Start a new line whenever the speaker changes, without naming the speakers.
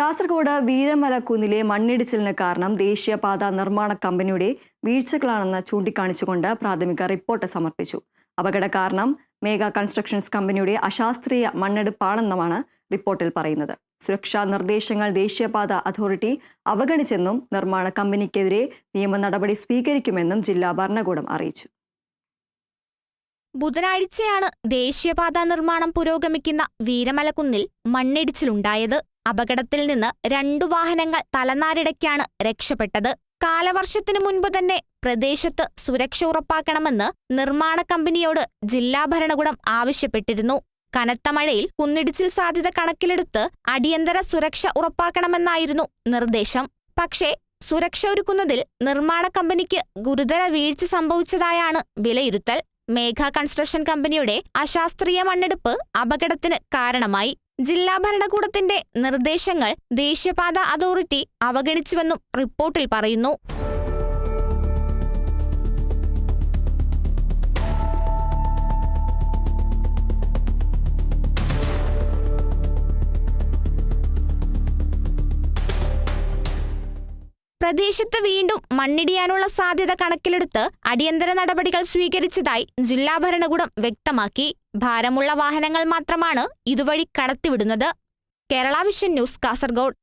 കാസർഗോഡ് വീരമലക്കുന്നിലെ മണ്ണിടിച്ചിലിന് കാരണം ദേശീയപാത നിർമ്മാണ കമ്പനിയുടെ വീഴ്ചകളാണെന്ന് ചൂണ്ടിക്കാണിച്ചുകൊണ്ട് പ്രാഥമിക റിപ്പോർട്ട് സമർപ്പിച്ചു. അപകട കാരണം മേഗ കൺസ്ട്രക്ഷൻസ് കമ്പനിയുടെ അശാസ്ത്രീയ മണ്ണെടുപ്പാണെന്നുമാണ് റിപ്പോർട്ടിൽ പറയുന്നത്. സുരക്ഷാ നിർദ്ദേശങ്ങൾ ദേശീയപാത അതോറിറ്റി അവഗണിച്ചെന്നും നിർമ്മാണ കമ്പനിക്കെതിരെ നിയമ നടപടി സ്വീകരിക്കുമെന്നും ജില്ലാ ഭരണകൂടം അറിയിച്ചു.
ബുധനാഴ്ചയാണ് ദേശീയപാത നിർമ്മാണം പുരോഗമിക്കുന്ന വീരമലക്കുന്നിൽ മണ്ണിടിച്ചിലുണ്ടായത്. അപകടത്തിൽ നിന്ന് രണ്ടു വാഹനങ്ങൾ തലനാരിടയ്ക്കാണ് രക്ഷപ്പെട്ടത്. കാലവർഷത്തിനു മുൻപ് തന്നെ പ്രദേശത്ത് സുരക്ഷ ഉറപ്പാക്കണമെന്ന് നിർമ്മാണ കമ്പനിയോട് ജില്ലാ ഭരണകൂടം ആവശ്യപ്പെട്ടിരുന്നു. കനത്ത മഴയിൽ കുന്നിടിച്ചിൽ സാധ്യത കണക്കിലെടുത്ത് അടിയന്തര സുരക്ഷ ഉറപ്പാക്കണമെന്നായിരുന്നു നിർദ്ദേശം. പക്ഷേ സുരക്ഷ ഒരുക്കുന്നതിൽ നിർമ്മാണ കമ്പനിക്ക് ഗുരുതര വീഴ്ച സംഭവിച്ചതായാണ് വിലയിരുത്തൽ. മേഘ കൺസ്ട്രക്ഷൻ കമ്പനിയുടെ അശാസ്ത്രീയ മണ്ണെടുപ്പ് അപകടത്തിന് കാരണമായി. ജില്ലാ ഭരണകൂടത്തിന്റെ നിർദ്ദേശങ്ങൾ ദേശീയപാത അതോറിറ്റി അവഗണിച്ചുവെന്നും റിപ്പോർട്ടിൽ പറയുന്നു. പ്രദേശത്ത് വീണ്ടും മണ്ണിടിയാനുള്ള സാധ്യത കണക്കിലെടുത്ത് അടിയന്തര നടപടികൾ സ്വീകരിച്ചതായി ജില്ലാ ഭരണകൂടം വ്യക്തമാക്കി. ഭാരമുള്ള വാഹനങ്ങൾ മാത്രമാണ് ഇതുവഴി കടത്തിവിടുന്നത്. Kerala vision news Kasaragod.